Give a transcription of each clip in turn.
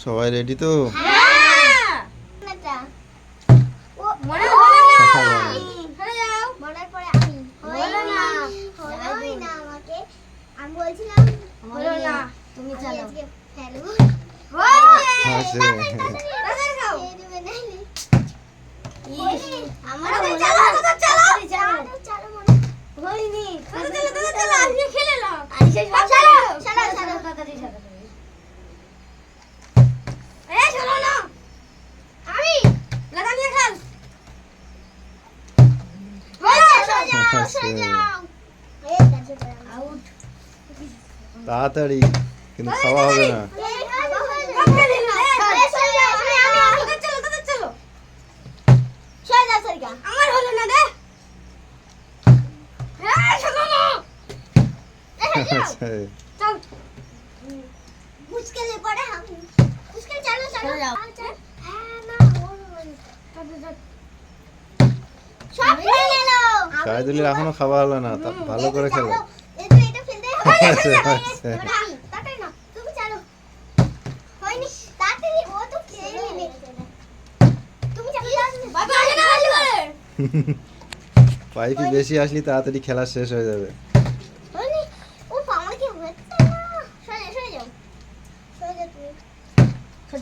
সবাই রেডি তো? হয়নি। খেলে নাও। চালো, চালো। তাড়াতাড়ি না। কিন্তু খাওয়া হবে না। এই খাব হয়ে তুমি চালো। বাবা, আসে না, আসে করে। পাইপি বেশি আসলি তাড়াতাড়ি খেলা শেষ হয়ে যাবে। সরে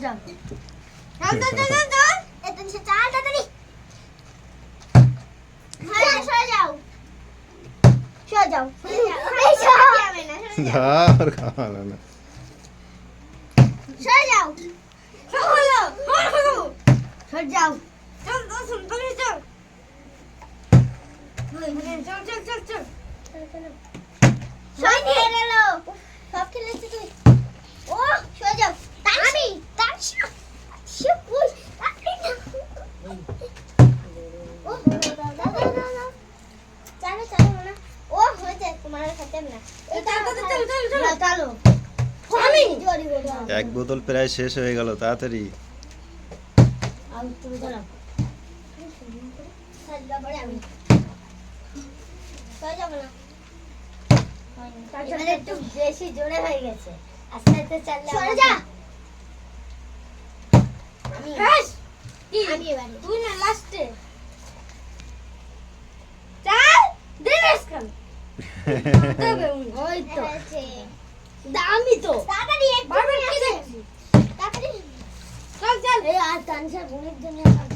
যাও। সোজা। চল, তাড়াতাড়ি হ্যাঁ সরে যাও সরে যাও সরে যাবে না সরে যাও সরে যাও সব খেলেছি তুই ও সরে যাও আমি তার সে কই তাড়াতাড়ি না। ও দাও দাও দাও দাও দাও চালো চালো মনে ও হয়েছে তোমার আর খেতে হবে না এই, তাড়াতাড়ি চল, চল, চল। চালো আমি? জোরে বলো এক বোতল প্রায় শেষ হয়ে গেল তাড়াতাড়ি। একটু বেশি জোরে হয়ে গেছে। আস্তে আস্তে যা। তুই না লাস্টে। চাল দিস দেবে ওই তো। দামি তো। তাড়াতাড়ি একটু বারবার কি দেখছিস তাড়াতাড়ি। চল চল। এই আর তানসার বোনের জন্য কাজ।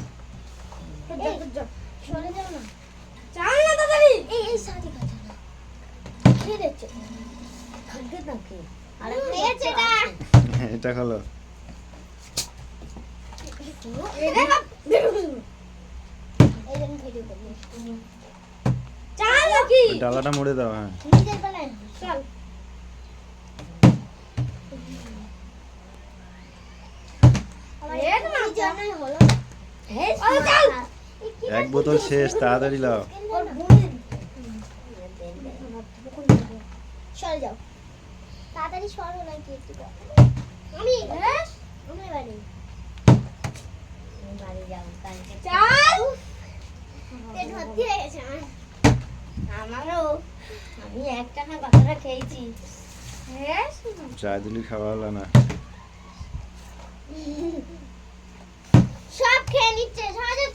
যাও না। চাল না তাড়াতাড়ি। এই এই সাথে কথা না খেয়ে দেখছ? খাদ্য নাকি খেয়েছে এটা। এটা হলো এটা ডালাটা মুড়ে দাও হ্যাঁ। চল আমার এক বোতল শেষ তাড়াতাড়ি লাও। সরে যাও। তাড়াতাড়ি সরো নাকি একটু আমি? আমি বাড়ি। বাড়ি যাও কালকে। চাল! পেট ভর্তি হয়ে গেছে আমার। আমারও আমি একটা না কথাটা খেয়েছি। হ্যাঁ শাহিদুলির খাওয়া হলো না। খেয়ে নিচ্ছে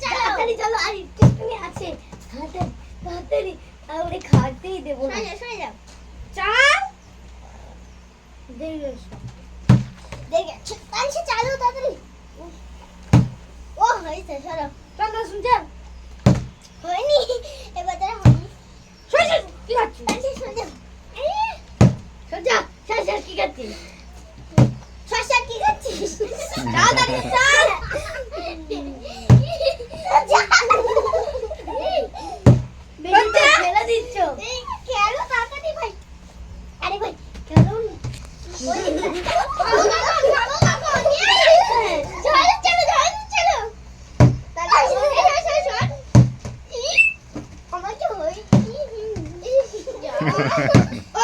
তাড়াতাড়ি চলো আর একটুখানি আছে। তাড়াতাড়ি তাড়াতাড়ি আর ওরে খাওয়াতেই দেবো না। সরে যাও চাল? দেখে তানসি চালু তাড়াতাড়ি। ও হয়েছে সরো। চল না Ha ha ha.